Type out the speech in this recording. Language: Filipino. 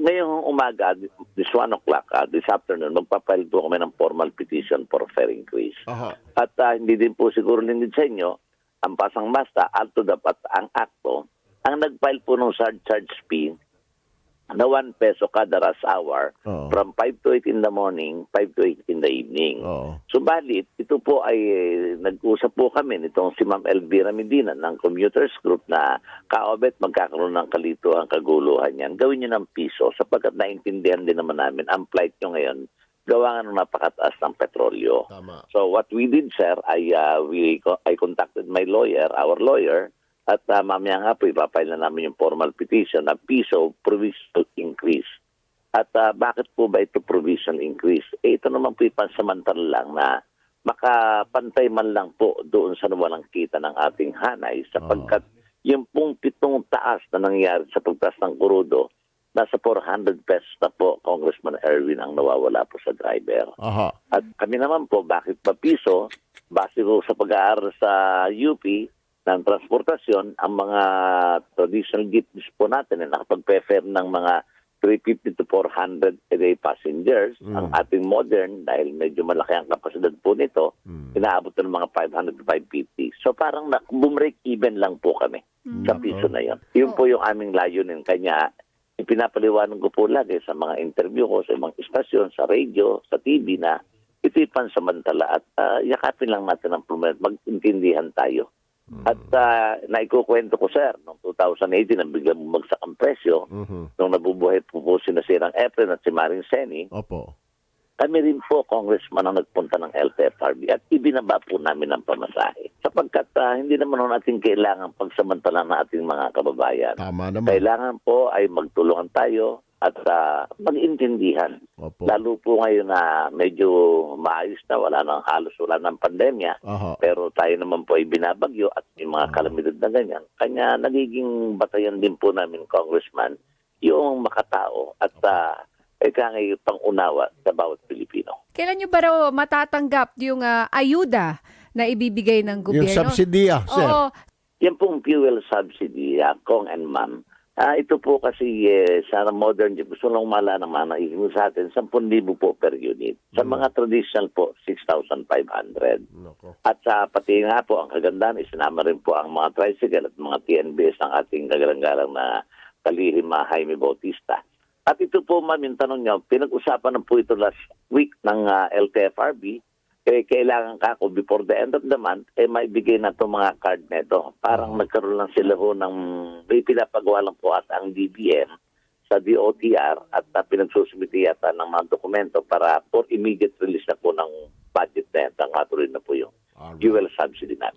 ngayong umaga, this 1 o'clock, ah, this afternoon, magpapile po kami ng formal petition for fair increase. Aha. At ah, hindi din po siguro lingid sa inyo, ang pasang basta, alto dapat ang akto, ang nag-file po ng surcharge fee na 1 peso kada rush hour Oo. from 5 to 8 in the morning, 5 to 8 in the evening. Oo. Subalit, ito po ay eh, nag-usap po kami nitong si Ma'am Elvira Medina ng Commuters Group na kaobet magkakaroon ng kalituhan, kaguluhan yan. Gawin nyo ng piso sapagkat naintindihan din naman namin ang flight nyo ngayon gawa nga ng napakataas ng petrolyo. Tama. So what we did, sir, I, uh, we, I contacted my lawyer, our lawyer, at uh, mamaya nga po ipapile na namin yung formal petition na piso provisional increase. At uh, bakit po ba ito provisional increase? Eh, ito naman po ipansamantala lang na makapantay man lang po doon sa nawalang kita ng ating hanay sapagkat yung pong pitong taas na nangyari sa pagtaas ng kurudo, nasa 400 pesos na po, Congressman Erwin, ang nawawala po sa driver. Aha. At kami naman po, bakit pa piso? Base ko sa pag-aaral sa UP ng transportasyon, ang mga traditional jeepneys po natin na nakapag-prefer ng mga 350 to 400 a day passengers. Mm. Ang ating modern, dahil medyo malaki ang kapasidad po nito, Mm. inaabot na ng mga 500 to 550. So parang na, bumrek even lang po kami sa Nako. piso na yon. Yun po yung aming layunin. Kanya, ipinapaliwanag ko po lagi sa mga interview ko sa mga istasyon, sa radio, sa TV na ito'y pansamantala at ah, yakapin lang natin ang problema, mag-intindihan tayo. At uh, naikukwento ko, sir, noong 2018, na biglang bumagsak ang presyo, Mhm. nung nabubuhay po po si Nasirang Efren at si Maring Seni, Opo. kami rin po, congressman, ang nagpunta ng LTFRB at ibinaba po namin ang pamasahe. Sapagkat ah, hindi naman ho natin kailangan pagsamantala ng ating mga kababayan. Tama naman. Kailangan po ay magtulungan tayo at ah, mag-intindihan. Opo. Lalo po ngayon na medyo maayos na, wala nang halos wala ng pandemya. Aha. Pero tayo naman po ay binabagyo at may mga kalamidad na ganyan. Kanya nagiging batayan din po namin, Congressman, yung makatao at uh, ika ngayon pang-unawa sa bawat Pilipino. Kailan nyo ba raw matatanggap yung ah, ayuda na ibibigay ng gobyerno? Yung subsidiya, sir. Oo, Yan pong fuel subsidy, uh, Kong and Ma'am. Ah, ito po kasi eh, sa modern, gusto lang mala naman na ihimo sa atin, 10,000 po per unit. Sa mga traditional po, 6,500. Nako. At sa pati nga po, ang kagandahan, isinama rin po ang mga tricycle at mga TNBs ng ating kagalang-galang na kalihim na Jaime Bautista. At ito po, ma'am, yung tanong niyo, pinag-usapan na po ito last week ng ah, LTFRB, eh, kailangan ka ako before the end of the month, eh maibigay na itong mga card nito. Parang nagkaroon lang sila ho ng, may pinapagawa lang po at ang DBM sa DOTR at uh, pinagsusumiti yata ng mga dokumento para for immediate release na po ng budget na yan. Ang na po yung Alright. fuel subsidy namin.